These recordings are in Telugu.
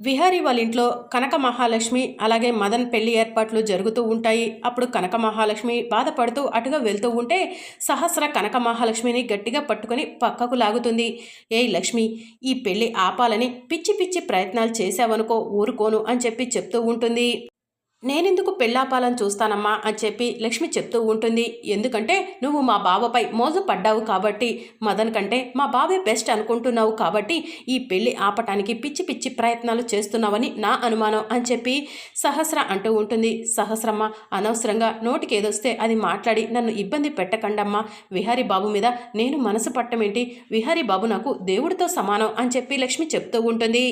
విహారీ వాళ్ళ ఇంట్లో కనక మహాలక్ష్మి అలాగే మదన్ పెళ్ళి ఏర్పాట్లు జరుగుతూ ఉంటాయి. అప్పుడు కనక మహాలక్ష్మి బాధపడుతూ అటుగా వెళ్తూ ఉంటే సహస్ర కనక మహాలక్ష్మిని గట్టిగా పట్టుకొని పక్కకు లాగుతుంది. ఏ లక్ష్మి ఈ పెళ్ళి ఆపాలని పిచ్చి పిచ్చి ప్రయత్నాలు చేశావనుకో ఊరుకోను అని చెప్పి చెప్తూ ఉంటుంది. నేనెందుకు పెళ్ళాపాలని చూస్తానమ్మా అని చెప్పి లక్ష్మి చెప్తూ ఉంటుంది. ఎందుకంటే నువ్వు మా బావపై మోజు పడ్డావు కాబట్టి మదన్ కంటే మా బావే బెస్ట్ అనుకుంటున్నావు కాబట్టి ఈ పెళ్ళి ఆపటానికి పిచ్చి పిచ్చి ప్రయత్నాలు చేస్తున్నావని నా అనుమానం అని చెప్పి సహస్ర అంటూ ఉంటుంది. సహస్రమ్మ అనవసరంగా నోటికి ఏదొస్తే అది మాట్లాడి నన్ను ఇబ్బంది పెట్టకండమ్మా. విహారీ బాబు మీద నేను మనసు పట్టమేంటి? విహారీ బాబు నాకు దేవుడితో సమానం అని చెప్పి లక్ష్మి చెప్తూ ఉంటుంది.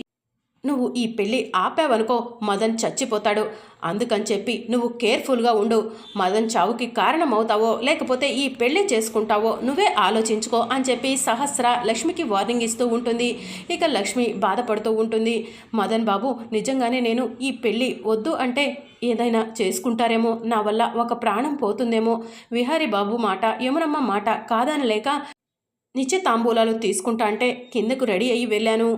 నువ్వు ఈ పెళ్ళి ఆపావనుకో మదన్ చచ్చిపోతాడు. అందుకని చెప్పి నువ్వు కేర్ఫుల్గా ఉండు. మదన్ చావుకి కారణమవుతావో లేకపోతే ఈ పెళ్ళి చేసుకుంటావో నువ్వే ఆలోచించుకో అని చెప్పి సహస్ర లక్ష్మికి వార్నింగ్ ఇస్తూ ఉంటుంది. ఇక లక్ష్మి బాధపడుతూ ఉంటుంది. మదన్ బాబు నిజంగానే నేను ఈ పెళ్ళి వద్దు అంటే ఏదైనా చేసుకుంటారేమో నా వల్ల ఒక ప్రాణం పోతుందేమో. విహారీ బాబు మాట యమునమ్మ మాట కాదనలేక నిత్య తాంబూలాలు తీసుకుంటా అంటే కిందకు రెడీ అయ్యి వెళ్ళాను.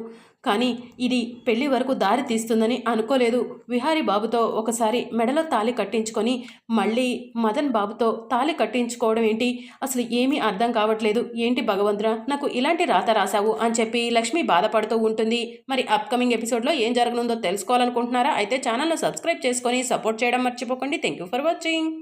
కానీ ఇది పెళ్ళి వరకు దారి తీస్తుందని అనుకోలేదు. విహారీ బాబుతో ఒకసారి మెడలో తాలి కట్టించుకొని మళ్ళీ మదన్ బాబుతో తాలి కట్టించుకోవడం ఏంటి? అసలు ఏమీ అర్థం కావట్లేదు. ఏంటి భగవంతురా నాకు ఇలాంటి రాత రాశావు అని చెప్పి లక్ష్మి బాధపడుతూ ఉంటుంది. మరి అప్కమింగ్ ఎపిసోడ్లో ఏం జరగనుందో తెలుసుకోవాలనుకుంటున్నారా? అయితే ఛానల్ను సబ్స్క్రైబ్ చేసుకొని సపోర్ట్ చేయడం మర్చిపోకండి. Thank you for watching